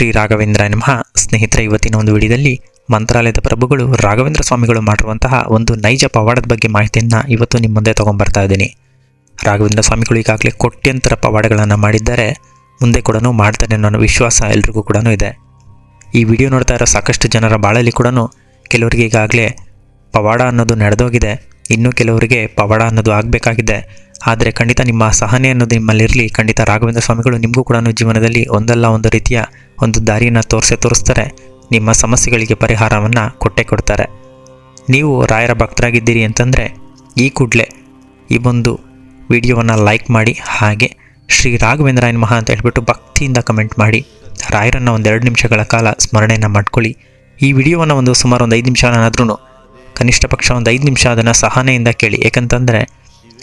ಶ್ರೀ ರಾಘವೇಂದ್ರ ನಮಃ. ಸ್ನೇಹಿತರೆ, ಇವತ್ತಿನ ಒಂದು ವಿಡಿಯೋದಲ್ಲಿ ಮಂತ್ರಾಲಯದ ಪ್ರಭುಗಳು ರಾಘವೇಂದ್ರ ಸ್ವಾಮಿಗಳು ಮಾಡಿರುವಂತಹ ಒಂದು ನೈಜ ಪವಾಡದ ಬಗ್ಗೆ ಮಾಹಿತಿಯನ್ನು ಇವತ್ತು ನಿಮ್ಮ ಮುಂದೆ ತೊಗೊಂಬರ್ತಾ ಇದ್ದೀನಿ. ರಾಘವೇಂದ್ರ ಸ್ವಾಮಿಗಳು ಈಗಾಗಲೇ ಕೋಟ್ಯಂತರ ಪವಾಡಗಳನ್ನು ಮಾಡಿದ್ದಾರೆ. ಮುಂದೆ ಕೂಡ ಮಾಡ್ತಾನೆ ಅನ್ನೋ ವಿಶ್ವಾಸ ಎಲ್ರಿಗೂ ಕೂಡ ಇದೆ. ಈ ವಿಡಿಯೋ ನೋಡ್ತಾ ಇರೋ ಸಾಕಷ್ಟು ಜನರ ಬಾಳಲ್ಲಿ ಕೂಡ ಕೆಲವರಿಗೆ ಈಗಾಗಲೇ ಪವಾಡ ಅನ್ನೋದು ನಡೆದೋಗಿದೆ. ಇನ್ನೂ ಕೆಲವರಿಗೆ ಪವಾಡ ಅನ್ನೋದು ಆಗಬೇಕಾಗಿದೆ. ಆದರೆ ಖಂಡಿತ ನಿಮ್ಮ ಸಹನೆ ಅನ್ನೋದು ನಿಮ್ಮಲ್ಲಿರಲಿ. ಖಂಡಿತ ರಾಘವೇಂದ್ರ ಸ್ವಾಮಿಗಳು ನಿಮಗೂ ಕೂಡ ಜೀವನದಲ್ಲಿ ಒಂದಲ್ಲ ಒಂದು ರೀತಿಯ ಒಂದು ದಾರಿಯನ್ನು ತೋರಿಸೇ ತೋರಿಸ್ತಾರೆ. ನಿಮ್ಮ ಸಮಸ್ಯೆಗಳಿಗೆ ಪರಿಹಾರವನ್ನು ಕೊಟ್ಟೇ ಕೊಡ್ತಾರೆ. ನೀವು ರಾಯರ ಭಕ್ತರಾಗಿದ್ದೀರಿ ಅಂತಂದರೆ ಈ ಕೂಡಲೇ ಈ ಒಂದು ವಿಡಿಯೋವನ್ನು ಲೈಕ್ ಮಾಡಿ, ಹಾಗೆ ಶ್ರೀ ರಾಘವೇಂದ್ರಾಯನ್ ಮಹಾ ಅಂತ ಹೇಳ್ಬಿಟ್ಟು ಭಕ್ತಿಯಿಂದ ಕಮೆಂಟ್ ಮಾಡಿ, ರಾಯರನ್ನು ಒಂದು ಎರಡು ನಿಮಿಷಗಳ ಕಾಲ ಸ್ಮರಣೆಯನ್ನು ಮಾಡ್ಕೊಳ್ಳಿ. ಈ ವಿಡಿಯೋವನ್ನು ಒಂದು ಸುಮಾರು ಒಂದು ಐದು ನಿಮಿಷನಾದ್ರೂ ಕನಿಷ್ಠ ಪಕ್ಷ ಒಂದು ಐದು ನಿಮಿಷ ಅದನ್ನು ಸಹನೆಯಿಂದ ಕೇಳಿ. ಏಕೆಂತಂದರೆ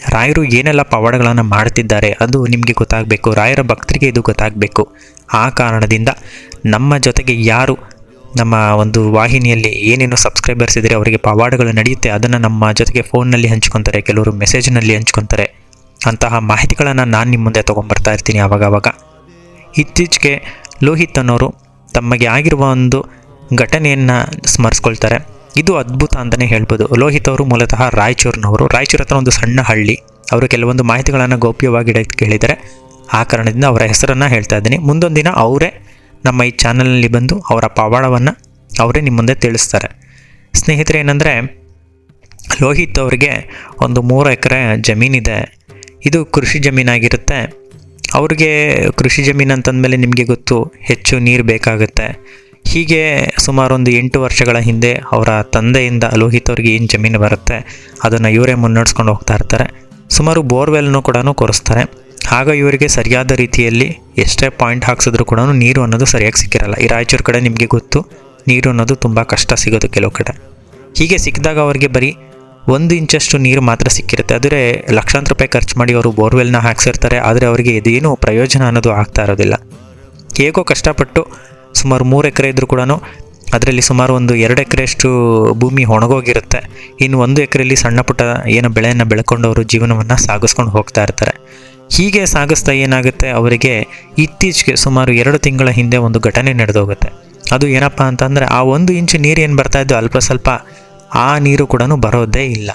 ರಾಯರು ಏನೆಲ್ಲ ಪವಾಡಗಳನ್ನು ಮಾಡ್ತಿದ್ದಾರೆ ಅದು ನಿಮಗೆ ಗೊತ್ತಾಗಬೇಕು, ರಾಯರ ಭಕ್ತರಿಗೆ ಇದು ಗೊತ್ತಾಗಬೇಕು. ಆ ಕಾರಣದಿಂದ ನಮ್ಮ ಜೊತೆಗೆ ಯಾರು ನಮ್ಮ ಒಂದು ವಾಹಿನಿಯಲ್ಲಿ ಏನೇನು ಸಬ್ಸ್ಕ್ರೈಬರ್ಸ್ ಇದ್ದರೆ ಅವರಿಗೆ ಪವಾಡಗಳು ನಡೆಯುತ್ತೆ ಅದನ್ನು ನಮ್ಮ ಜೊತೆಗೆ ಫೋನ್ನಲ್ಲಿ ಹಂಚ್ಕೊತಾರೆ, ಕೆಲವರು ಮೆಸೇಜ್ನಲ್ಲಿ ಹಂಚ್ಕೊತಾರೆ. ಅಂತಹ ಮಾಹಿತಿಗಳನ್ನು ನಾನು ನಿಮ್ಮ ಮುಂದೆ ತೊಗೊಂಬರ್ತಾ ಇರ್ತೀನಿ ಆವಾಗವಾಗ. ಇತ್ತೀಚೆಗೆ ಲೋಹಿತ್ ಅನ್ನೋರು ತಮಗೆ ಆಗಿರುವ ಒಂದು ಘಟನೆಯನ್ನು ಸ್ಮರಿಸ್ಕೊಳ್ತಾರೆ. ಇದು ಅದ್ಭುತ ಅಂತಲೇ ಹೇಳ್ಬೋದು. ಲೋಹಿತ್ ಅವರು ಮೂಲತಃ ರಾಯಚೂರಿನವರು. ರಾಯಚೂರು ಹತ್ರ ಒಂದು ಸಣ್ಣ ಹಳ್ಳಿ. ಅವರು ಕೆಲವೊಂದು ಮಾಹಿತಿಗಳನ್ನು ಗೌಪ್ಯವಾಗಿ ಇಡೋಕ್ಕೆ ಹೇಳಿದ್ದಾರೆ ಆ ಕಾರಣದಿಂದ ಅವರ ಹೆಸರನ್ನು ಹೇಳ್ತಾ ಇದ್ದೀನಿ. ಮುಂದೊಂದು ದಿನ ಅವರೇ ನಮ್ಮ ಈ ಚಾನಲ್ನಲ್ಲಿ ಬಂದು ಅವರ ಪವಾಡವನ್ನು ಅವರೇ ನಿಮ್ಮ ಮುಂದೆ ತಿಳಿಸ್ತಾರೆ. ಸ್ನೇಹಿತರೆ, ಏನಂದರೆ ಲೋಹಿತ್ ಅವರಿಗೆ ಒಂದು ಮೂರು ಎಕರೆ ಜಮೀನಿದೆ. ಇದು ಕೃಷಿ ಜಮೀನಾಗಿರುತ್ತೆ. ಅವ್ರಿಗೆ ಕೃಷಿ ಜಮೀನು ಅಂತಂದಮೇಲೆ ನಿಮಗೆ ಗೊತ್ತು, ಹೆಚ್ಚು ನೀರು ಬೇಕಾಗುತ್ತೆ. ಹೀಗೆ ಸುಮಾರು ಒಂದು ಎಂಟು ವರ್ಷಗಳ ಹಿಂದೆ ಅವರ ತಂದೆಯಿಂದ ಲೋಹಿತ್ ಅವ್ರಿಗೆ ಏನು ಜಮೀನು ಬರುತ್ತೆ, ಅದನ್ನು ಇವರೇ ಮುನ್ನಡೆಸ್ಕೊಂಡು ಹೋಗ್ತಾ ಇರ್ತಾರೆ. ಸುಮಾರು ಬೋರ್ವೆಲ್ನು ಕೂಡ ಕೊರೆಸ್ತಾರೆ. ಆಗ ಇವರಿಗೆ ಸರಿಯಾದ ರೀತಿಯಲ್ಲಿ ಎಷ್ಟೇ ಪಾಯಿಂಟ್ ಹಾಕ್ಸಿದ್ರು ಕೂಡ ನೀರು ಅನ್ನೋದು ಸರಿಯಾಗಿ ಸಿಕ್ಕಿರಲ್ಲ. ಈ ರಾಯಚೂರು ಕಡೆ ನಿಮಗೆ ಗೊತ್ತು, ನೀರು ಅನ್ನೋದು ತುಂಬ ಕಷ್ಟ ಸಿಗೋದು ಕೆಲವು ಕಡೆ. ಹೀಗೆ ಸಿಕ್ಕಿದಾಗ ಅವರಿಗೆ ಬರೀ ಒಂದು ಇಂಚಷ್ಟು ನೀರು ಮಾತ್ರ ಸಿಕ್ಕಿರುತ್ತೆ. ಆದರೆ ಲಕ್ಷಾಂತರ ರೂಪಾಯಿ ಖರ್ಚು ಮಾಡಿ ಅವರು ಬೋರ್ವೆಲ್ನ ಹಾಕ್ಸಿರ್ತಾರೆ. ಆದರೆ ಅವರಿಗೆ ಇದೇನು ಪ್ರಯೋಜನ ಅನ್ನೋದು ಆಗ್ತಾ ಇರೋದಿಲ್ಲ. ಹೇಗೋ ಕಷ್ಟಪಟ್ಟು ಸುಮಾರು ಮೂರು ಎಕರೆ ಇದ್ದರೂ ಕೂಡ ಅದರಲ್ಲಿ ಸುಮಾರು ಒಂದು ಎರಡು ಎಕರೆಯಷ್ಟು ಭೂಮಿ ಒಣಗೋಗಿರುತ್ತೆ. ಇನ್ನು ಒಂದು ಎಕರೆಯಲ್ಲಿ ಸಣ್ಣ ಪುಟ್ಟ ಏನು ಬೆಳೆಯನ್ನು ಬೆಳ್ಕೊಂಡು ಅವರು ಜೀವನವನ್ನು ಸಾಗಿಸ್ಕೊಂಡು ಹೋಗ್ತಾ ಇರ್ತಾರೆ. ಹೀಗೆ ಸಾಗಿಸ್ತಾ ಏನಾಗುತ್ತೆ? ಅವರಿಗೆ ಇತ್ತೀಚೆಗೆ ಸುಮಾರು ಎರಡು ತಿಂಗಳ ಹಿಂದೆ ಒಂದು ಘಟನೆ ನಡೆದೋಗುತ್ತೆ. ಅದು ಏನಪ್ಪ ಅಂತಂದರೆ ಆ ಒಂದು ಇಂಚು ನೀರು ಏನು ಬರ್ತಾ ಇದ್ದು ಅಲ್ಪ ಸ್ವಲ್ಪ ಆ ನೀರು ಕೂಡ ಬರೋದೇ ಇಲ್ಲ.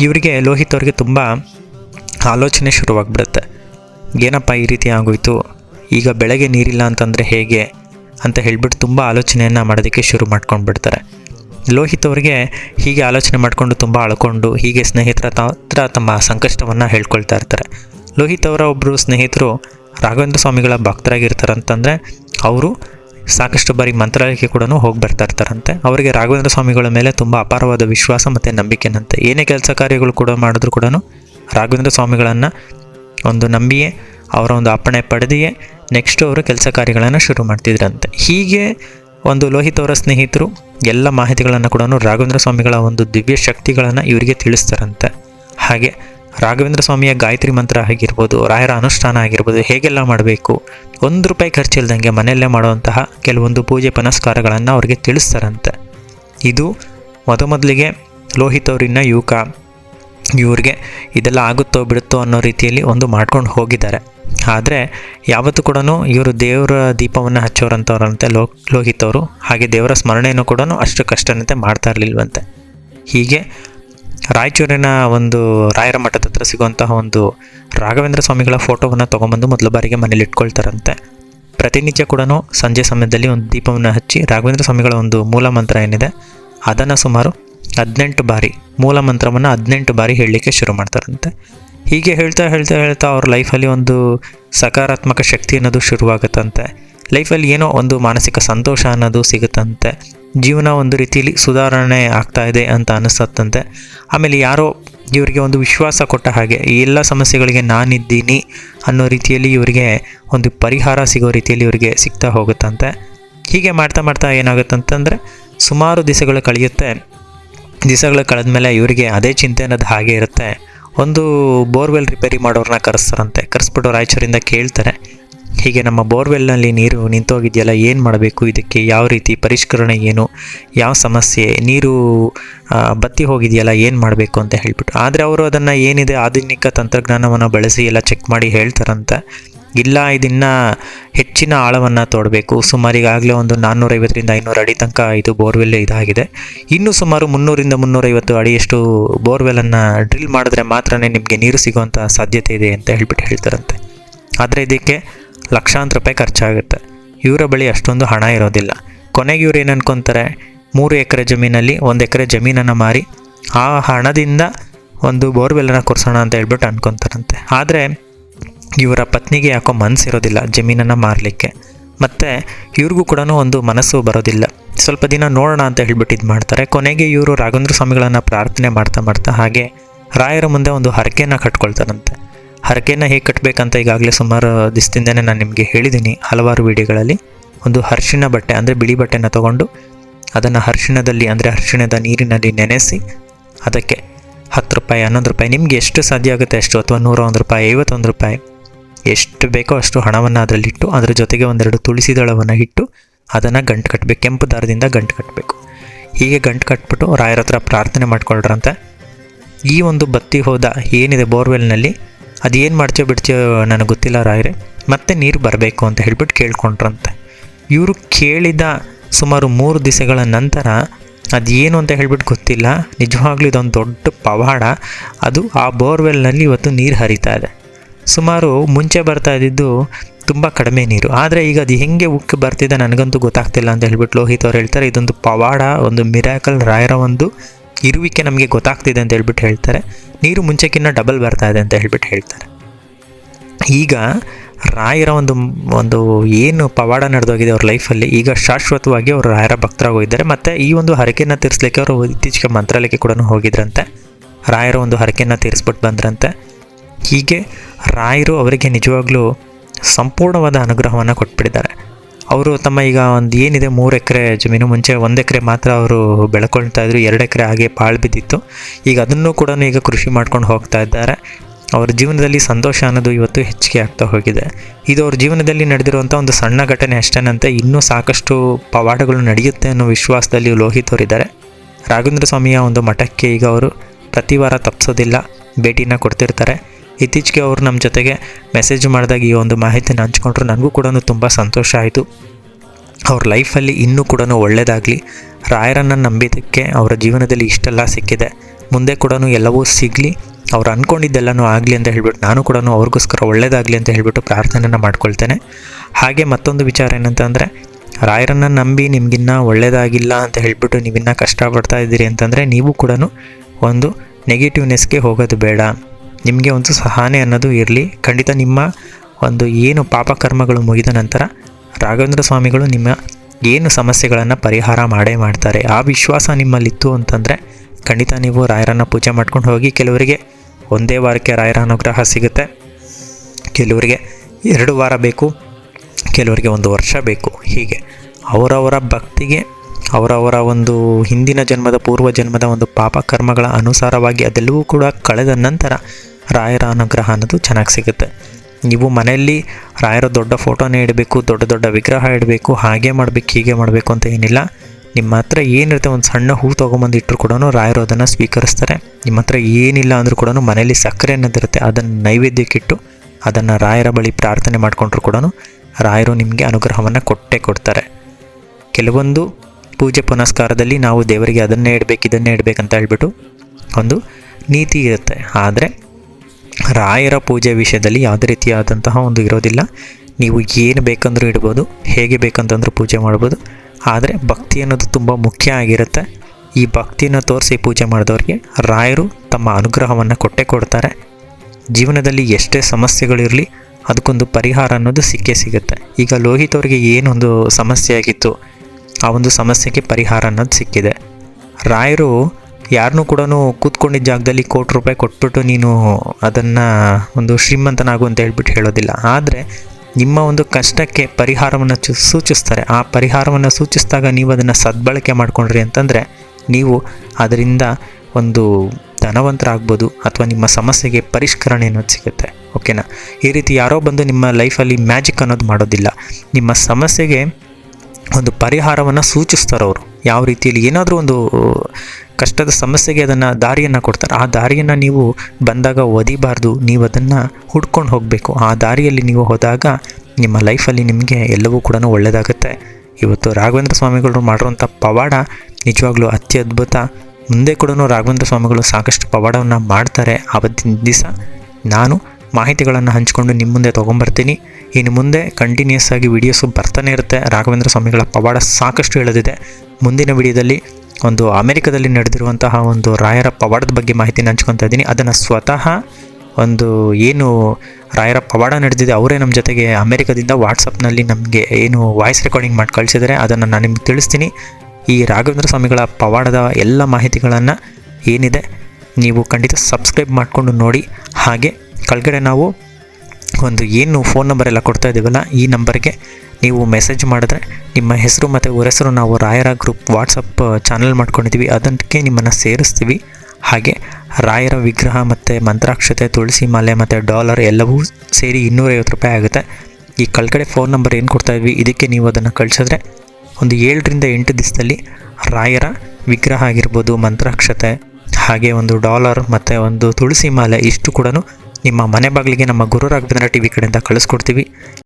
ಇವರಿಗೆ ಲೋಹಿತ್ ಅವರಿಗೆ ತುಂಬ ಆಲೋಚನೆ ಶುರುವಾಗ್ಬಿಡುತ್ತೆ. ಏನಪ್ಪ ಈ ರೀತಿ ಆಗೋಯ್ತು? ಈಗ ಬೆಳಗ್ಗೆ ನೀರಿಲ್ಲ ಅಂತಂದರೆ ಹೇಗೆ? ಅಂತ ಹೇಳ್ಬಿಟ್ಟು ತುಂಬ ಆಲೋಚನೆಯನ್ನು ಮಾಡೋದಕ್ಕೆ ಶುರು ಮಾಡ್ಕೊಂಡು ಬಿಡ್ತಾರೆ ಲೋಹಿತ್ ಅವರಿಗೆ ಹೀಗೆ ಆಲೋಚನೆ ಮಾಡಿಕೊಂಡು ತುಂಬ ಅಳ್ಕೊಂಡು ಹೀಗೆ ಸ್ನೇಹಿತರ ಹತ್ರ ತಮ್ಮ ಸಂಕಷ್ಟವನ್ನು ಹೇಳ್ಕೊಳ್ತಾ ಇರ್ತಾರೆ. ಲೋಹಿತ್ ಅವರ ಒಬ್ಬರು ಸ್ನೇಹಿತರು ರಾಘವೇಂದ್ರ ಸ್ವಾಮಿಗಳ ಭಕ್ತರಾಗಿರ್ತಾರೆ ಅಂತಂದರೆ ಅವರು ಸಾಕಷ್ಟು ಬಾರಿ ಮಂತ್ರಾಲಯಕ್ಕೆ ಕೂಡ ಹೋಗಿ ಬರ್ತಾ ಇರ್ತಾರಂತೆ. ಅವರಿಗೆ ರಾಘವೇಂದ್ರ ಸ್ವಾಮಿಗಳ ಮೇಲೆ ತುಂಬ ಅಪಾರವಾದ ವಿಶ್ವಾಸ ಮತ್ತು ನಂಬಿಕೆನಂತೆ. ಏನೇ ಕೆಲಸ ಕಾರ್ಯಗಳು ಕೂಡ ಮಾಡಿದ್ರು ಕೂಡ ರಾಘವೇಂದ್ರ ಸ್ವಾಮಿಗಳನ್ನು ಒಂದು ನಂಬಿಯೇ ಅವರ ಒಂದು ಅಪ್ಪಣೆ ಪಡೆದಿಯೇ ನೆಕ್ಸ್ಟ್ ಅವರು ಕೆಲಸ ಕಾರ್ಯಗಳನ್ನು ಶುರು ಮಾಡ್ತಿದ್ರಂತೆ. ಹೀಗೆ ಒಂದು ಲೋಹಿತ್ ಅವರ ಸ್ನೇಹಿತರು ಎಲ್ಲ ಮಾಹಿತಿಗಳನ್ನು ಕೂಡ ರಾಘವೇಂದ್ರ ಸ್ವಾಮಿಗಳ ಒಂದು ದಿವ್ಯ ಶಕ್ತಿಗಳನ್ನು ಇವರಿಗೆ ತಿಳಿಸ್ತಾರಂತೆ. ಹಾಗೆ ರಾಘವೇಂದ್ರ ಸ್ವಾಮಿಯ ಗಾಯತ್ರಿ ಮಂತ್ರ ಆಗಿರ್ಬೋದು, ರಾಯರ ಅನುಷ್ಠಾನ ಆಗಿರ್ಬೋದು, ಹೇಗೆಲ್ಲ ಮಾಡಬೇಕು, ಒಂದು ರೂಪಾಯಿ ಖರ್ಚಿಲ್ದಂಗೆ ಮನೆಯಲ್ಲೇ ಮಾಡುವಂತಹ ಕೆಲವೊಂದು ಪೂಜೆ ಪುನಸ್ಕಾರಗಳನ್ನು ಅವರಿಗೆ ತಿಳಿಸ್ತಾರಂತೆ. ಇದು ಮೊದಮೊದಲಿಗೆ ಲೋಹಿತ್ ಅವರಿನ್ನ ಯುವಕ ಇವ್ರಿಗೆ ಇದೆಲ್ಲ ಆಗುತ್ತೋ ಬಿಡುತ್ತೋ ಅನ್ನೋ ರೀತಿಯಲ್ಲಿ ಒಂದು ಮಾಡ್ಕೊಂಡು ಹೋಗಿದ್ದಾರೆ. ಆದರೆ ಯಾವತ್ತೂ ಕೂಡ ಇವರು ದೇವರ ದೀಪವನ್ನು ಹಚ್ಚೋರಂಥವ್ರಂತೆ ಲೋ ಲೋಹಿತ್ ಅವರು ಹಾಗೆ ದೇವರ ಸ್ಮರಣೆಯನ್ನು ಕೂಡ ಅಷ್ಟು ಕಷ್ಟನಂತೆ ಮಾಡ್ತಾ ಇರಲಿಲ್ವಂತೆ. ಹೀಗೆ ರಾಯಚೂರಿನ ಒಂದು ರಾಯರ ಮಠದ ಹತ್ರ ಸಿಗುವಂತಹ ಒಂದು ರಾಘವೇಂದ್ರ ಸ್ವಾಮಿಗಳ ಫೋಟೋವನ್ನು ತೊಗೊಂಬಂದು ಮೊದಲ ಬಾರಿಗೆ ಮನೇಲಿ ಇಟ್ಕೊಳ್ತಾರಂತೆ. ಪ್ರತಿನಿತ್ಯ ಕೂಡ ಸಂಜೆ ಸಮಯದಲ್ಲಿ ಒಂದು ದೀಪವನ್ನು ಹಚ್ಚಿ ರಾಘವೇಂದ್ರ ಸ್ವಾಮಿಗಳ ಒಂದು ಮೂಲ ಮಂತ್ರ ಏನಿದೆ, ಅದನ್ನು ಸುಮಾರು ಹದಿನೆಂಟು ಬಾರಿ, ಮೂಲ ಮಂತ್ರವನ್ನು ಹದಿನೆಂಟು ಬಾರಿ ಹೇಳಲಿಕ್ಕೆ ಶುರು ಮಾಡ್ತಾರಂತೆ. ಹೀಗೆ ಹೇಳ್ತಾ ಹೇಳ್ತಾ ಹೇಳ್ತಾ ಅವ್ರ ಲೈಫಲ್ಲಿ ಒಂದು ಸಕಾರಾತ್ಮಕ ಶಕ್ತಿ ಅನ್ನೋದು ಶುರುವಾಗುತ್ತಂತೆ. ಲೈಫಲ್ಲಿ ಏನೋ ಒಂದು ಮಾನಸಿಕ ಸಂತೋಷ ಅನ್ನೋದು ಸಿಗುತ್ತಂತೆ. ಜೀವನ ಒಂದು ರೀತಿಯಲ್ಲಿ ಸುಧಾರಣೆ ಆಗ್ತಾ ಇದೆ ಅಂತ ಅನಿಸ್ತಂತೆ ಆಮೇಲೆ ಯಾರೋ ಇವರಿಗೆ ಒಂದು ವಿಶ್ವಾಸ ಕೊಟ್ಟ ಹಾಗೆ, ಈ ಎಲ್ಲ ಸಮಸ್ಯೆಗಳಿಗೆ ನಾನಿದ್ದೀನಿ ಅನ್ನೋ ರೀತಿಯಲ್ಲಿ ಇವರಿಗೆ ಒಂದು ಪರಿಹಾರ ಸಿಗೋ ರೀತಿಯಲ್ಲಿ ಇವರಿಗೆ ಸಿಗ್ತಾ ಹೋಗುತ್ತಂತೆ. ಹೀಗೆ ಮಾಡ್ತಾ ಮಾಡ್ತಾ ಏನಾಗುತ್ತಂತಂದರೆ, ಸುಮಾರು ದಿವಸಗಳು ಕಳೆಯುತ್ತೆ. ದಿವಸಗಳು ಕಳೆದ ಮೇಲೆ ಇವರಿಗೆ ಅದೇ ಚಿಂತೆ ಅನ್ನೋದು ಹಾಗೆ ಇರುತ್ತೆ. ಒಂದು ಬೋರ್ವೆಲ್ ರಿಪೇರಿ ಮಾಡೋರನ್ನ ಕರೆಸ್ತಾರಂತೆ. ಕರೆಸ್ಬಿಟ್ಟು ರಾಯಚೂರಿಂದ ಕೇಳ್ತಾರೆ. ಹೀಗೆ ನಮ್ಮ ಬೋರ್ವೆಲ್ನಲ್ಲಿ ನೀರು ನಿಂತೋಗಿದೆಯಲ್ಲ, ಏನು ಮಾಡಬೇಕು? ಇದಕ್ಕೆ ಯಾವ ರೀತಿ ಪರಿಷ್ಕರಣೆ ಏನು? ಯಾವ ಸಮಸ್ಯೆ? ನೀರು ಬತ್ತಿ ಹೋಗಿದೆಯಲ್ಲ, ಏನು ಮಾಡಬೇಕು ಅಂತ ಹೇಳ್ಬಿಟ್ಟು ಆದರೆ ಅವರು ಅದನ್ನು ಏನಿದೆ, ಆಧುನಿಕ ತಂತ್ರಜ್ಞಾನವನ್ನು ಬಳಸಿ ಎಲ್ಲ ಚೆಕ್ ಮಾಡಿ ಹೇಳ್ತಾರಂತೆ. ಇಲ್ಲ, ಇದನ್ನು ಹೆಚ್ಚಿನ ಆಳವನ್ನು ತೋಡಬೇಕು. ಸುಮಾರು ಈಗಾಗಲೇ ಒಂದು ನಾನ್ನೂರೈವತ್ತರಿಂದ ಐನೂರು ಅಡಿ ತನಕ ಇದು ಬೋರ್ವೆಲ್ ಇದಾಗಿದೆ. ಇನ್ನೂ ಸುಮಾರು ಮುನ್ನೂರಿಂದ ಮುನ್ನೂರೈವತ್ತು ಅಡಿಯಷ್ಟು ಬೋರ್ವೆಲನ್ನು ಡ್ರಿಲ್ ಮಾಡಿದ್ರೆ ಮಾತ್ರ ನಿಮಗೆ ನೀರು ಸಿಗುವಂಥ ಸಾಧ್ಯತೆ ಇದೆ ಅಂತ ಹೇಳ್ಬಿಟ್ಟು ಹೇಳ್ತಾರಂತೆ. ಆದರೆ ಇದಕ್ಕೆ ಲಕ್ಷಾಂತರ ರೂಪಾಯಿ ಖರ್ಚಾಗುತ್ತೆ. ಇವರ ಬಳಿ ಅಷ್ಟೊಂದು ಹಣ ಇರೋದಿಲ್ಲ. ಕೊನೆಗೆ ಇವ್ರು ಏನು ಅನ್ಕೊತಾರೆ? ಮೂರು ಎಕರೆ ಜಮೀನಲ್ಲಿ ಒಂದು ಎಕರೆ ಜಮೀನನ್ನು ಮಾರಿ ಆ ಹಣದಿಂದ ಒಂದು ಬೋರ್ವೆಲ್ಲನ್ನು ಕೊರ್ಸೋಣ ಅಂತ ಹೇಳ್ಬಿಟ್ಟು ಅನ್ಕೊತಾರಂತೆ. ಆದರೆ ಇವರ ಪತ್ನಿಗೆ ಯಾಕೋ ಮನಸ್ಸಿರೋದಿಲ್ಲ ಜಮೀನನ್ನು ಮಾರಲಿಕ್ಕೆ. ಮತ್ತು ಇವ್ರಿಗೂ ಕೂಡ ಒಂದು ಮನಸ್ಸು ಬರೋದಿಲ್ಲ. ಸ್ವಲ್ಪ ದಿನ ನೋಡೋಣ ಅಂತ ಹೇಳ್ಬಿಟ್ಟು ಇದು ಮಾಡ್ತಾರೆ. ಕೊನೆಗೆ ಇವರು ರಾಘವೇಂದ್ರ ಸ್ವಾಮಿಗಳನ್ನು ಪ್ರಾರ್ಥನೆ ಮಾಡ್ತಾ ಮಾಡ್ತಾ ಹಾಗೆ ರಾಯರ ಮುಂದೆ ಒಂದು ಹರಕೆಯನ್ನು ಕಟ್ಕೊಳ್ತಾರಂತೆ. ಹರಕೆಯನ್ನು ಹೇಗೆ ಕಟ್ಟಬೇಕಂತ ಈಗಾಗಲೇ ಸುಮಾರು ದಿಸ್ತಿಂದನೇ ನಾನು ನಿಮಗೆ ಹೇಳಿದ್ದೀನಿ ಹಲವಾರು ವಿಡಿಯೋಗಳಲ್ಲಿ ಒಂದು ಹರ್ಷಿನ ಬಟ್ಟೆ ಅಂದರೆ ಬಿಳಿ ಬಟ್ಟೆನ ತಗೊಂಡು ಅದನ್ನು ಹರ್ಷಿಣದಲ್ಲಿ ಅಂದರೆ ಹರ್ಷಿಣದ ನೀರಿನಲ್ಲಿ ನೆನೆಸಿ ಅದಕ್ಕೆ ಹತ್ತು ರೂಪಾಯಿ, ಹನ್ನೊಂದು ರೂಪಾಯಿ, ನಿಮಗೆ ಎಷ್ಟು ಸಾಧ್ಯ ಆಗುತ್ತೆ ಅಷ್ಟು ಅಥವಾ ನೂರ, ಒಂದು ರೂಪಾಯಿ, ಐವತ್ತೊಂದು ರೂಪಾಯಿ, ಎಷ್ಟು ಬೇಕೋ ಅಷ್ಟು ಹಣವನ್ನು ಅದರಲ್ಲಿಟ್ಟು ಅದರ ಜೊತೆಗೆ ಒಂದೆರಡು ತುಳಸಿ ದಳವನ್ನು ಇಟ್ಟು ಅದನ್ನು ಗಂಟು ಕಟ್ಟಬೇಕು ಕೆಂಪು ದಾರದಿಂದ ಗಂಟು ಕಟ್ಟಬೇಕು ಹೀಗೆ ಗಂಟು ಕಟ್ಬಿಟ್ಟು ರಾಯರ ಹತ್ರ ಪ್ರಾರ್ಥನೆ ಮಾಡಿಕೊಳ್ಳ್ರಂತೆ ಈ ಒಂದು ಬತ್ತಿ ಹೋದ ಏನಿದೆ ಬೋರ್ವೆಲ್ನಲ್ಲಿ ಅದು ಏನು ಮಾಡ್ತೀಯೋ ಬಿಡ್ತೀಯೋ ನನಗೆ ಗೊತ್ತಿಲ್ಲ ರಾಯರೇ, ಮತ್ತೆ ನೀರು ಬರಬೇಕು ಅಂತ ಹೇಳ್ಬಿಟ್ಟು ಕೇಳ್ಕೊಂಡ್ರಂತೆ. ಇವರು ಕೇಳಿದ ಸುಮಾರು ಮೂರು ದಿವಸಗಳ ನಂತರ ಅದೇನು ಅಂತ ಹೇಳ್ಬಿಟ್ಟು ಗೊತ್ತಿಲ್ಲ, ನಿಜವಾಗ್ಲೂ ಇದೊಂದು ದೊಡ್ಡ ಪವಾಡ, ಅದು ಆ ಬೋರ್ವೆಲ್ನಲ್ಲಿ ಇವತ್ತು ನೀರು ಹರಿತಾ ಇದೆ. ಸುಮಾರು ಮುಂಚೆ ಬರ್ತಾ ಇದ್ದಿದ್ದು ತುಂಬ ಕಡಿಮೆ ನೀರು, ಆದರೆ ಈಗ ಅದು ಹೆಂಗೆ ಉಕ್ಕಿ ಬರ್ತಿದೆ ನನಗಂತೂ ಗೊತ್ತಾಗ್ತಿಲ್ಲ ಅಂತ ಹೇಳ್ಬಿಟ್ಟು ಲೋಹಿತ್ ಅವ್ರು ಹೇಳ್ತಾರೆ, ಇದೊಂದು ಪವಾಡ, ಒಂದು ಮಿರಾಕಲ್ ರಾಯರ ಒಂದು ಇರುವಿಕೆ ನಮಗೆ ಗೊತ್ತಾಗ್ತಿದೆ ಅಂತ ಹೇಳ್ಬಿಟ್ಟು ಹೇಳ್ತಾರೆ. ನೀರು ಮುಂಚೆಕ್ಕಿನ್ನ ಡಬಲ್ ಬರ್ತಾ ಇದೆ ಅಂತ ಹೇಳ್ಬಿಟ್ಟು ಹೇಳ್ತಾರೆ. ಈಗ ರಾಯರ ಒಂದು ಒಂದು ಏನು ಪವಾಡ ನಡೆದೋಗಿದೆ ಅವ್ರ ಲೈಫಲ್ಲಿ ಈಗ ಶಾಶ್ವತವಾಗಿ ಅವರು ರಾಯರ ಭಕ್ತರಾಗೋಗಿದ್ದಾರೆ ಮತ್ತು ಈ ಒಂದು ಹರಕೆಯನ್ನು ತೀರಿಸ್ಲಿಕ್ಕೆ ಅವರು ಇತ್ತೀಚೆಗೆ ಮಂತ್ರಾಲಯಕ್ಕೆ ಕೂಡ ಹೋಗಿದ್ರಂತೆ. ರಾಯರ ಒಂದು ಹರಕೆಯನ್ನು ತೀರಿಸ್ಬಿಟ್ಟು ಬಂದ್ರಂತೆ. ಹೀಗೆ ರಾಯರು ಅವರಿಗೆ ನಿಜವಾಗ್ಲೂ ಸಂಪೂರ್ಣವಾದ ಅನುಗ್ರಹವನ್ನು ಕೊಟ್ಬಿಟ್ಟಿದ್ದಾರೆ. ಅವರು ತಮ್ಮ ಈಗ ಒಂದು ಏನಿದೆ, ಮೂರು ಎಕರೆ ಜಮೀನು, ಮುಂಚೆ ಒಂದು ಎಕರೆ ಮಾತ್ರ ಅವರು ಬೆಳ್ಕೊಳ್ತಾ ಇದ್ರು, ಎರಡು ಎಕರೆ ಹಾಗೆ ಪಾಳು ಬಿದ್ದಿತ್ತು. ಈಗ ಅದನ್ನು ಕೂಡ ಈಗ ಕೃಷಿ ಮಾಡ್ಕೊಂಡು ಹೋಗ್ತಾ ಇದ್ದಾರೆ. ಅವ್ರ ಜೀವನದಲ್ಲಿ ಸಂತೋಷ ಅನ್ನೋದು ಇವತ್ತು ಹೆಚ್ಚಿಗೆ ಆಗ್ತಾ ಹೋಗಿದೆ. ಇದು ಅವ್ರ ಜೀವನದಲ್ಲಿ ನಡೆದಿರುವಂಥ ಒಂದು ಸಣ್ಣ ಘಟನೆ ಅಷ್ಟೇನಂತೆ, ಇನ್ನೂ ಸಾಕಷ್ಟು ಪವಾಡಗಳು ನಡೆಯುತ್ತೆ ಅನ್ನೋ ವಿಶ್ವಾಸದಲ್ಲಿ ಲೋಹಿತ್ ಅವರಿದ್ದಾರೆ ರಾಘವೇಂದ್ರ ಸ್ವಾಮಿಯ ಒಂದು ಮಠಕ್ಕೆ ಈಗ ಅವರು ಪ್ರತಿ ವಾರ ತಪ್ಪಿಸೋದಿಲ್ಲ ಭೇಟಿನ ಕೊಡ್ತಿರ್ತಾರೆ. ಇತ್ತೀಚೆಗೆ ಅವರು ನಮ್ಮ ಜೊತೆಗೆ ಮೆಸೇಜ್ ಮಾಡಿದಾಗ ಈ ಒಂದು ಮಾಹಿತಿನ ಹಂಚ್ಕೊಂಡ್ರು. ನನಗೂ ಕೂಡ ತುಂಬ ಸಂತೋಷ ಆಯಿತು. ಅವ್ರ ಲೈಫಲ್ಲಿ ಇನ್ನೂ ಕೂಡ ಒಳ್ಳೆಯದಾಗಲಿ ರಾಯರನ್ನು ನಂಬಿದ್ದಕ್ಕೆ ಅವರ ಜೀವನದಲ್ಲಿ ಇಷ್ಟೆಲ್ಲ ಸಿಕ್ಕಿದೆ. ಮುಂದೆ ಕೂಡ ಎಲ್ಲವೂ ಸಿಗಲಿ. ಅವ್ರು ಅಂದ್ಕೊಂಡಿದ್ದೆಲ್ಲನೂ ಆಗಲಿ ಅಂತ ಹೇಳ್ಬಿಟ್ಟು ನಾನು ಕೂಡ ಅವ್ರಿಗೋಸ್ಕರ ಒಳ್ಳೆಯದಾಗಲಿ ಅಂತ ಹೇಳ್ಬಿಟ್ಟು ಪ್ರಾರ್ಥನೆಯನ್ನು ಮಾಡ್ಕೊಳ್ತೇನೆ. ಹಾಗೆ ಮತ್ತೊಂದು ವಿಚಾರ ಏನಂತಂದರೆ ರಾಯರನ್ನು ನಂಬಿ ನಿಮಗಿನ್ನ ಒಳ್ಳೆಯದಾಗಿಲ್ಲ ಅಂತ ಹೇಳಿಬಿಟ್ಟು ನೀವಿನ್ನ ಕಷ್ಟಪಡ್ತಾ ಇದ್ದೀರಿ ಅಂತಂದರೆ, ನೀವು ಕೂಡ ಒಂದು ನೆಗೆಟಿವ್ನೆಸ್ಗೆ ಹೋಗೋದು ಬೇಡ. ನಿಮಗೆ ಒಂದು ಸಹನೆ ಅನ್ನೋದು ಇರಲಿ. ಖಂಡಿತ ನಿಮ್ಮ ಒಂದು ಏನು ಪಾಪಕರ್ಮಗಳು ಮುಗಿದ ನಂತರ ರಾಘವೇಂದ್ರ ಸ್ವಾಮಿಗಳು ನಿಮ್ಮ ಏನು ಸಮಸ್ಯೆಗಳನ್ನು ಪರಿಹಾರ ಮಾಡೇ ಮಾಡ್ತಾರೆ. ಆ ವಿಶ್ವಾಸ ನಿಮ್ಮಲ್ಲಿತ್ತು ಅಂತಂದರೆ ಖಂಡಿತ ನೀವು ರಾಯರನ್ನು ಪೂಜೆ ಮಾಡ್ಕೊಂಡು ಹೋಗಿ ಕೆಲವರಿಗೆ ಒಂದೇ ವಾರಕ್ಕೆ ರಾಯರ ಅನುಗ್ರಹ ಸಿಗುತ್ತೆ. ಕೆಲವರಿಗೆ ಎರಡು ವಾರ ಬೇಕು, ಕೆಲವರಿಗೆ ಒಂದು ವರ್ಷ ಬೇಕು. ಹೀಗೆ ಅವರವರ ಭಕ್ತಿಗೆ, ಅವರವರ ಒಂದು ಹಿಂದಿನ ಜನ್ಮದ ಪೂರ್ವ ಜನ್ಮದ ಒಂದು ಪಾಪ ಕರ್ಮಗಳ ಅನುಸಾರವಾಗಿ ಅದೆಲ್ಲವೂ ಕೂಡ ಕಳೆದ ನಂತರ ರಾಯರ ಅನುಗ್ರಹ ಅನ್ನೋದು ಚೆನ್ನಾಗಿ ಸಿಗುತ್ತೆ. ನೀವು ಮನೆಯಲ್ಲಿ ರಾಯರ ದೊಡ್ಡ ಫೋಟೋನೇ ಇಡಬೇಕು ದೊಡ್ಡ ದೊಡ್ಡ ವಿಗ್ರಹ ಇಡಬೇಕು, ಹಾಗೆ ಮಾಡಬೇಕು, ಹೀಗೆ ಮಾಡಬೇಕು ಅಂತ ಏನಿಲ್ಲ. ನಿಮ್ಮ ಹತ್ರ ಏನಿರುತ್ತೆ ಒಂದು ಸಣ್ಣ ಹೂ ತೊಗೊಂಬಂದು ಇಟ್ಟರು ಕೂಡ ರಾಯರು ಅದನ್ನು ಸ್ವೀಕರಿಸ್ತಾರೆ. ನಿಮ್ಮ ಹತ್ರ ಏನಿಲ್ಲ ಅಂದರೂ ಕೂಡ ಮನೆಯಲ್ಲಿ ಸಕ್ಕರೆ ಅನ್ನೋದಿರುತ್ತೆ ಅದನ್ನು ನೈವೇದ್ಯಕ್ಕಿಟ್ಟು ಅದನ್ನು ರಾಯರ ಬಳಿ ಪ್ರಾರ್ಥನೆ ಮಾಡಿಕೊಂಡ್ರು ಕೂಡ ರಾಯರು ನಿಮಗೆ ಅನುಗ್ರಹವನ್ನು ಕೊಟ್ಟೇ ಕೊಡ್ತಾರೆ. ಕೆಲವೊಂದು ಪೂಜೆ ಪುನಸ್ಕಾರದಲ್ಲಿ ನಾವು ದೇವರಿಗೆ ಅದನ್ನೇ ಇಡಬೇಕು, ಇದನ್ನೇ ಇಡಬೇಕಂತ ಹೇಳ್ಬಿಟ್ಟು ಒಂದು ನೀತಿ ಇರುತ್ತೆ. ಆದರೆ ರಾಯರ ಪೂಜೆ ವಿಷಯದಲ್ಲಿ ಯಾವುದೇ ರೀತಿಯಾದಂತಹ ಒಂದು ಇರೋದಿಲ್ಲ. ನೀವು ಏನು ಬೇಕಂದರೂ ಇಡ್ಬೋದು, ಹೇಗೆ ಬೇಕಂತಂದ್ರೂ ಪೂಜೆ ಮಾಡ್ಬೋದು. ಆದರೆ ಭಕ್ತಿ ಅನ್ನೋದು ತುಂಬ ಮುಖ್ಯ ಆಗಿರುತ್ತೆ. ಈ ಭಕ್ತಿಯನ್ನು ತೋರಿಸಿ ಪೂಜೆ ಮಾಡಿದವ್ರಿಗೆ ರಾಯರು ತಮ್ಮ ಅನುಗ್ರಹವನ್ನು ಕೊಟ್ಟೇ ಕೊಡ್ತಾರೆ. ಜೀವನದಲ್ಲಿ ಎಷ್ಟೇ ಸಮಸ್ಯೆಗಳಿರಲಿ ಅದಕ್ಕೊಂದು ಪರಿಹಾರ ಅನ್ನೋದು ಸಿಕ್ಕೇ ಸಿಗುತ್ತೆ. ಈಗ ಲೋಹಿತ್ ಅವರಿಗೆ ಏನೊಂದು ಸಮಸ್ಯೆ ಆಗಿತ್ತು, ಆ ಒಂದು ಸಮಸ್ಯೆಗೆ ಪರಿಹಾರ ಅನ್ನೋದು ಸಿಕ್ಕಿದೆ. ರಾಯರು ಯಾರನ್ನೂ ಕೂಡ ಕೂತ್ಕೊಂಡಿದ್ದ ಜಾಗದಲ್ಲಿ ಕೋಟಿ ರೂಪಾಯಿ ಕೊಟ್ಬಿಟ್ಟು ನೀನು ಅದನ್ನು ಒಂದು ಶ್ರೀಮಂತನಾಗು ಅಂತ ಹೇಳ್ಬಿಟ್ಟು ಹೇಳೋದಿಲ್ಲ. ಆದರೆ ನಿಮ್ಮ ಒಂದು ಕಷ್ಟಕ್ಕೆ ಪರಿಹಾರವನ್ನು ಚು, ಸೂಚಿಸ್ತಾರೆ. ಆ ಪರಿಹಾರವನ್ನು ಸೂಚಿಸಿದಾಗ ನೀವು ಅದನ್ನು ಸದ್ಬಳಕೆ ಮಾಡಿಕೊಂಡ್ರಿ ಅಂತಂದರೆ ನೀವು ಅದರಿಂದ ಒಂದು ಧನವಂತರಾಗ್ಬೋದು ಅಥವಾ ನಿಮ್ಮ ಸಮಸ್ಯೆಗೆ ಪರಿಷ್ಕರಣೆ ಅನ್ನೋದು ಸಿಗುತ್ತೆ. ಓಕೆನಾ? ಈ ರೀತಿ ಯಾರೋ ಬಂದು ನಿಮ್ಮ ಲೈಫಲ್ಲಿ ಮ್ಯಾಜಿಕ್ ಅನ್ನೋದು ಮಾಡೋದಿಲ್ಲ. ನಿಮ್ಮ ಸಮಸ್ಯೆಗೆ ಒಂದು ಪರಿಹಾರವನ್ನು ಸೂಚಿಸ್ತಾರೆ ಅವರು ಯಾವ ರೀತಿಯಲ್ಲಿ ಏನಾದರೂ ಒಂದು ಕಷ್ಟದ ಸಮಸ್ಯೆಗೆ ಅದನ್ನು ದಾರಿಯನ್ನು ಕೊಡ್ತಾರೆ. ಆ ದಾರಿಯನ್ನು ನೀವು ಬಂದಾಗ ಒದಿಬಾರ್ದು. ನೀವು ಅದನ್ನು ಹುಡ್ಕೊಂಡು ಹೋಗಬೇಕು. ಆ ದಾರಿಯಲ್ಲಿ ನೀವು ಹೋದಾಗ ನಿಮ್ಮ ಲೈಫಲ್ಲಿ ನಿಮಗೆ ಎಲ್ಲವೂ ಕೂಡ ಒಳ್ಳೆಯದಾಗುತ್ತೆ ಇವತ್ತು ರಾಘವೇಂದ್ರ ಸ್ವಾಮಿಗಳು ಮಾಡಿರುವಂಥ ಪವಾಡ ನಿಜವಾಗ್ಲೂ ಅತ್ಯದ್ಭುತ. ಮುಂದೆ ಕೂಡ ರಾಘವೇಂದ್ರ ಸ್ವಾಮಿಗಳು ಸಾಕಷ್ಟು ಪವಾಡವನ್ನು ಮಾಡ್ತಾರೆ. ಆವತ್ತಿನ ದಿವಸ ನಾನು ಮಾಹಿತಿಗಳನ್ನು ಹಂಚಿಕೊಂಡು ನಿಮ್ಮ ಮುಂದೆ ತೊಗೊಂಬರ್ತೀನಿ. ಇನ್ನು ಮುಂದೆ ಕಂಟಿನ್ಯೂಸ್ ಆಗಿ ವೀಡಿಯೋಸು ಬರ್ತಾನೆ ಇರುತ್ತೆ. ರಾಘವೇಂದ್ರ ಸ್ವಾಮಿಗಳ ಪವಾಡ ಸಾಕಷ್ಟು ಹೇಳೋದಿದೆ ಮುಂದಿನ ವಿಡಿಯೋದಲ್ಲಿ ಒಂದು ಅಮೆರಿಕದಲ್ಲಿ ನಡೆದಿರುವಂತಹ ಒಂದು ರಾಯರ ಪವಾಡದ ಬಗ್ಗೆ ಮಾಹಿತಿನ ಹಂಚ್ಕೊತಾ ಇದ್ದೀನಿ. ಅದನ್ನು ಸ್ವತಃ ಒಂದು ಏನು ರಾಯರ ಪವಾಡ ನಡೆದಿದೆ, ಅವರೇ ನಮ್ಮ ಜೊತೆಗೆ ಅಮೆರಿಕದಿಂದ ವಾಟ್ಸಪ್ನಲ್ಲಿ ನಮಗೆ ಏನು ವಾಯ್ಸ್ ರೆಕಾರ್ಡಿಂಗ್ ಮಾಡಿ ಕಳಿಸಿದರೆ ಅದನ್ನು ನಾನು ನಿಮ್ಗೆ ತಿಳಿಸ್ತೀನಿ. ಈ ರಾಘವೇಂದ್ರ ಸ್ವಾಮಿಗಳ ಪವಾಡದ ಎಲ್ಲ ಮಾಹಿತಿಗಳನ್ನು ಏನಿದೆ ನೀವು ಖಂಡಿತ ಸಬ್ಸ್ಕ್ರೈಬ್ ಮಾಡಿಕೊಂಡು ನೋಡಿ. ಹಾಗೆ ಕೆಳಗಡೆ ನಾವು ಒಂದು ಏನು ಫೋನ್ ನಂಬರ್ ಎಲ್ಲ ಕೊಡ್ತಾ ಇದ್ದೀವಲ್ಲ, ಈ ನಂಬರ್ಗೆ ನೀವು ಮೆಸೇಜ್ ಮಾಡಿದ್ರೆ ನಿಮ್ಮ ಹೆಸರು ಮತ್ತು ಊರ ಹೆಸರು ನಾವು ರಾಯರ ಗ್ರೂಪ್ ವಾಟ್ಸಪ್ ಚಾನಲ್ ಮಾಡ್ಕೊಂಡಿದ್ದೀವಿ. ಅದಕ್ಕೆ ನಿಮ್ಮನ್ನು ಸೇರಿಸ್ತೀವಿ. ಹಾಗೆ ರಾಯರ ವಿಗ್ರಹ ಮತ್ತು ಮಂತ್ರಾಕ್ಷತೆ, ತುಳಸಿ ಮಾಲೆ ಮತ್ತು ಡಾಲರ್ ಎಲ್ಲವೂ ಸೇರಿ ಇನ್ನೂರೈವತ್ತು ರೂಪಾಯಿ ಆಗುತ್ತೆ. ಈ ಕಳ್ಕಡೆ ಫೋನ್ ನಂಬರ್ ಏನು ಕೊಡ್ತಾ ಇದ್ವಿ, ಇದಕ್ಕೆ ನೀವು ಅದನ್ನು ಕಳಿಸಿದ್ರೆ ಒಂದು ಏಳರಿಂದ ಎಂಟು ದಿವಸದಲ್ಲಿ ರಾಯರ ವಿಗ್ರಹ ಆಗಿರ್ಬೋದು, ಮಂತ್ರಾಕ್ಷತೆ, ಹಾಗೆ ಒಂದು ಡಾಲರ್ ಮತ್ತು ಒಂದು ತುಳಸಿ ಮಾಲೆ ಇಷ್ಟು ಕೂಡ ನಿಮ್ಮ ಮನೆ ಬಾಗಿಲಿಗೆ ನಮ್ಮ ಗುರು ರಾಘವೇಂದ್ರ ಟಿ ವಿ ಕಡೆಯಿಂದ ಕಳಿಸ್ಕೊಡ್ತೀವಿ.